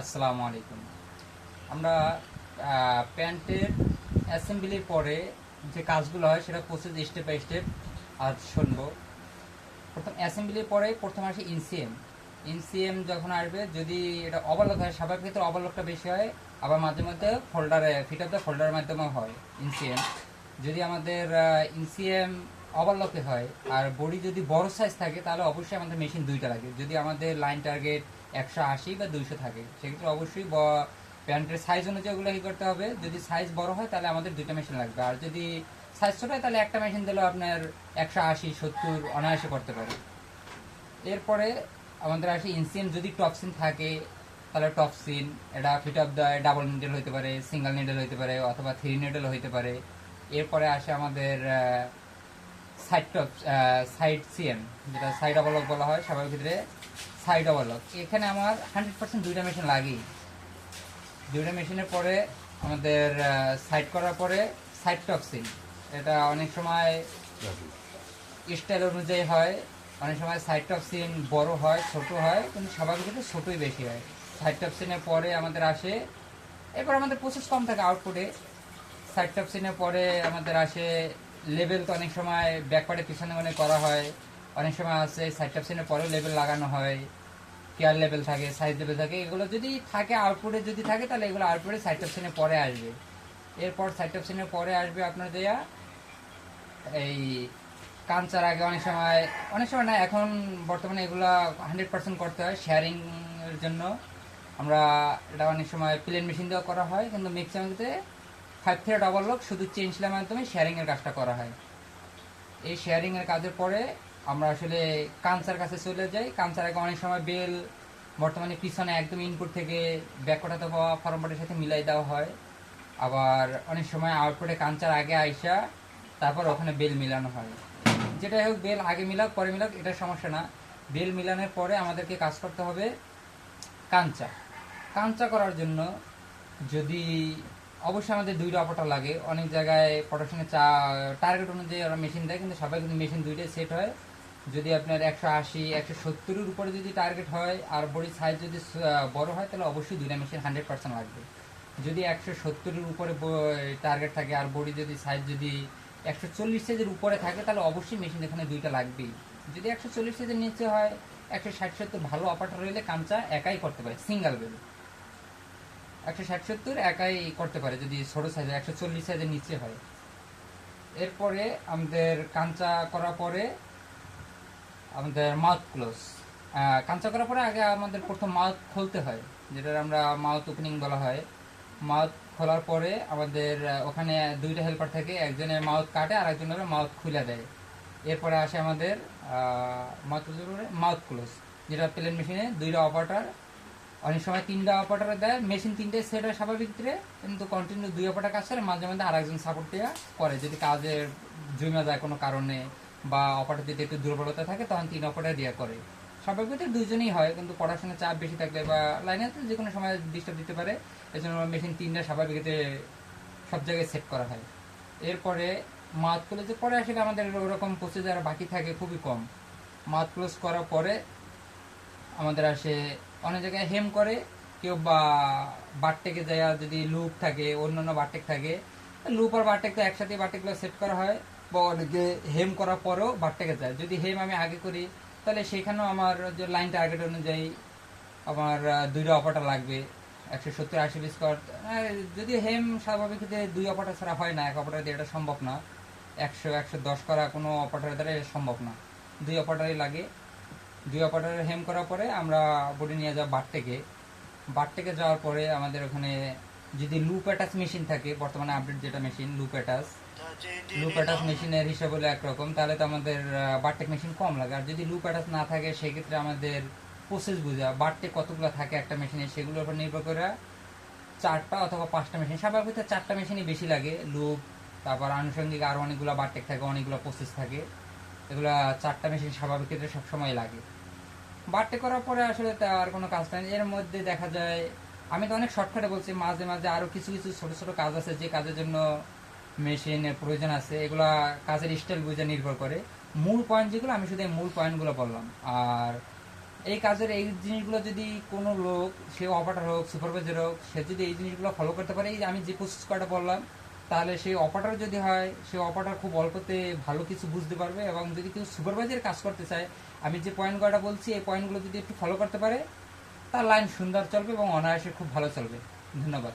আসসালামু আলাইকুম। আমরা প্যান্টের অ্যাসেম্বলির পরে যে কাজগুলো হয় সেটা প্রসেস স্টেপ বাই স্টেপ আজ শুনব। প্রথম অ্যাসেম্বলির পরে প্রথম আসে ইনসিএম। ইনসিএম যখন আসবে, যদি এটা ওভারলক হয়, স্বাভাবিক ক্ষেত্রে ওভারলকটা বেশি হয়, আবার মাঝে মধ্যে ফোল্ডারে ফিট অফ দ্য ফোল্ডারের মাধ্যমে হয় ইনসিএম। যদি আমাদের ইনসিএম ওভারলকে হয়, আর বডি যদি বড় সাইজ থাকে, তাহলে অবশ্যই আমাদের মেশিন দুইটা লাগে। যদি আমাদের লাইন টার্গেট একশো আশি বা দুইশো থাকে। সেক্ষেত্রে অবশ্যই প্যান্টের সাইজ অনুযায়ী ওগুলো কি করতে হবে? যদি সাইজ বড় হয়, তাহলে আমাদের দুইটা মেশিন লাগবে। আর যদি সাইজ ছোট হয়, তাহলে একটা মেশিন দিলেও আপনার একশো আশি, সত্তর অনায়াসে করতে পারে। এরপরে আমাদের আসে ইনসিএম যদি টপসিন থাকে, তাহলে টপসিন এটা fit of the double needle হতে পারে সিঙ্গেল নিডেল হতে পারে, অথবা থ্রি নিডেল হতে পারে। এরপরে আসে আমাদের সাইড টপ সাইড সিএম যেটা সাইড অবলক বলা হয় স্বাভাবিক ক্ষেত্রে সাইড অবলক এখানে আমার হান্ড্রেড পার্সেন্ট দুইটা মেশিন লাগেই। দুইটা মেশিনের পরে আমাদের সাইড করার পরে সাইড টক্সিন এটা অনেক সময় স্টাইল অনুযায়ী হয়, অনেক সময় সাইড টক্সিন বড় হয়, ছোট হয়, কিন্তু স্বাভাবিক ক্ষেত্রে ছোটই বেশি হয়। সাইড টক্সিনের পরে আমাদের আসে, এরপর আমাদের প্রসেস কম থাকে আউটপুটে সাইড টক্সিনের পরে আমাদের আসে লেভেল তো অনেক সময় ব্যাকপার্টে পিছনে মানে করা হয়। অনেক সময় আছে সাইড টক্সিনের পরেও লেভেল লাগানো হয়। কেয়ার লেভেল থাকে সাইজ লেভেল থাকে, এগুলো যদি থাকে আউটপুটে যদি থাকে, তাহলে এগুলো আউটপুটে সাইড টপসিনের পরে আসবে। এরপর সাইড টপসিনের পরে আসবে আপনার দেয়া এই কাঞ্চার আগে অনেক সময় অনেক সময় না, এখন বর্তমানে এগুলো হান্ড্রেড পার্সেন্ট করতে হয় শেয়ারিংয়ের জন্য। আমরা এটা অনেক সময় প্লেন মেশিন দিয়েও করা হয়, কিন্তু ক্ষেত্রে ফাইভ থ্রেড ওভারলক শুধু চেঞ্জলের মাধ্যমে শেয়ারিংয়ের কাজটা করা হয়। এই শেয়ারিংয়ের কাজের পরে আমরা আসলে কাঞ্চার কাছে চলে যাই। কাঞ্চার আগে অনেক সময় বেল বর্তমানে পিছনে একদম ইনপুট থেকে ব্যাকওয়ার্ড অথবা ফরমবোর্ডের সাথে মিলাই দেওয়া হয়। আবার অনেক সময় আউটপুটে কাঞ্চার আগে আইসা তারপর ওখানে বেল মিলানো হয়। যেটাই হোক, বেল আগে মিলাক, পরে মিলাক, এটা সমস্যা না। বেল মিলানোর পরে আমাদেরকে কাজ করতে হবে কাঞ্চা। কাঞ্চা করার জন্য যদি অবশ্যই আমাদের দুইটা অপারটা লাগে। অনেক জায়গায় প্রোডাকশনে চা টার্গেট অনুযায়ী ওরা মেশিন দেয়, কিন্তু সবাই কিন্তু মেশিন দুইটাই সেট হয়। যদি আপনার একশো আশি, একশো সত্তরের উপরে যদি টার্গেট হয়, আর বডির সাইজ যদি বড় হয়, তাহলে অবশ্যই দুইটা মেশিন হান্ড্রেড পার্সেন্ট লাগবে। যদি একশো সত্তরের উপরে টার্গেট থাকে, আর বডি যদি সাইজ যদি একশো চল্লিশ সাইজের উপরে থাকে, তাহলে অবশ্যই মেশিন এখানে দুইটা লাগবেই। যদি একশো চল্লিশ সাইজের নিচে হয়, একশো ষাট সত্তর ভালো অপারেটর রইলে কামচা একাই করতে পারে সিঙ্গেল বেল একশো ষাট সত্তর একাই করতে পারে, যদি ছোট সাইজের, একশো চল্লিশ সাইজের নিচে হয়। এরপরে আমাদের কাঞ্চা করার পরে আমাদের মাউথ ক্লোজ। কাঞ্চা করার পরে আগে আমাদের প্রথম মাউথ খুলতে হয়, যেটা আমরা মাউথ ওপেনিং বলা হয়। মাউথ খোলার পরে আমাদের ওখানে দুইটা হেল্পার থাকে, একজনের মাউথ কাটে আর একজনের মাউথ খুলে দেয়। এরপরে আসে আমাদের মাউথ মাউথ ক্লোজ, যেটা প্লেন মেশিনে দুইটা অপারেটার অনেক সময় তিনটা অপারেটার দেয় মেশিন তিনটে সেট হয় স্বাভাবিক কিন্তু কন্টিনিউ দুই অপারেটার কাজ করে, মাঝে মাঝে আরেকজন সাপোর্ট দেওয়া করে। যদি কাজের জমে যায় কোনো কারণে বা অপারেটার যদি একটু দুর্বলতা থাকে, তখন তিন অপারেটার দেওয়া করে। স্বাভাবিক দুইজনই হয়, কিন্তু পড়াশোনার চাপ বেশি থাকলে বা লাইনে যে কোনো সময় ডিস্টার্ব দিতে পারে। এই জন্য মেশিন তিনটা স্বাভাবিক সব জায়গায় সেট করা হয়। এরপরে মাত ক্লোজে পরে আসলে আমাদের ওরকম প্রসিজার বাকি থাকে খুবই কম। মাত ক্লোজ করার পরে আমাদের আসে অনেক জায়গায় হেম করে, কেউ বা বারটেকে যায়, যদি লুপ থাকে, অন্যান্য বারটেক থাকে, লুপ আর বারটেক তো একসাথে বারটেকগুলো সেট করা হয়, বা অনেকে হেম করার পরেও বারটেকে যায়। যদি হেম আমি আগে করি, তাহলে সেখানেও আমার যে লাইন টার্গেট অনুযায়ী আমার দুইটা অপারটা লাগবে, একশো সত্তর, আশি পিস কর যদি হেম স্বাভাবিক দুই অপারটা ছাড়া হয় না, এক অপারটা দিয়ে এটা সম্ভব না। একশো একশো দশ করা কোনো অপারেটার দ্বারা সম্ভব না। দুই অপারেটারই লাগে। দুই অপারেটার হেম করার পরে আমরা বডি নিয়ে যাওয়া বারটেকে বারটেকে যাওয়ার পরে আমাদের ওখানে যদি লুপ অ্যাটাচ মেশিন থাকে, বর্তমানে আপডেট যেটা machine loop attach loop attach মেশিনের হিসাব হলো একরকম, তাহলে তো আমাদের বারটেক মেশিন কম লাগে। আর যদি লুপ অ্যাটাচ না থাকে, সেক্ষেত্রে আমাদের প্রসেস বোঝা বারটেক কতগুলো থাকে একটা মেশিনে সেগুলোর উপর নির্ভর করে চারটা অথবা পাঁচটা মেশিন স্বাভাবিক চারটা মেশিনই বেশি লাগে লুপ তারপর আনুষঙ্গিক আরও অনেকগুলো বারটেক থাকে, অনেকগুলো প্রসেস থাকে। এগুলা চারটা মেশিন স্বাভাবিক ক্ষেত্রে সবসময় লাগে। বারটে করার পরে আসলে তার কোনো কাজ নেই। এর মধ্যে দেখা যায়, আমি তো অনেক শর্টকাটে বলছি, মাঝে মাঝে আরও কিছু কিছু ছোট ছোট কাজ আছে, যে কাজের জন্য মেশিনের প্রয়োজন আছে, এগুলা কাজের স্টাইল বুঝে নির্ভর করে। মূল পয়েন্ট যেগুলো, আমি শুধু মূল পয়েন্টগুলো বললাম। আর এই কাজের এই জিনিসগুলো যদি কোনো লোক, সে অপারেটর হোক সুপারভাইজার হোক, সে যদি এই জিনিসগুলো ফলো করতে পারে, এই আমি যে প্রসেস কয়টা বললাম তাহলে সেই অপারেটর যদি হয়, সেই অপারেটর খুব অল্পতে ভালো কিছু বুঝতে পারবে এবং যদি কেউ সুপারভাইজার কাজ করতে চায়, আমি যে পয়েন্ট কয়টা বলছি, এই পয়েন্টগুলো যদি একটু ফলো করতে পারে, তার লাইন সুন্দর চলবে এবং অনায়াসে খুব ভালো চলবে। ধন্যবাদ।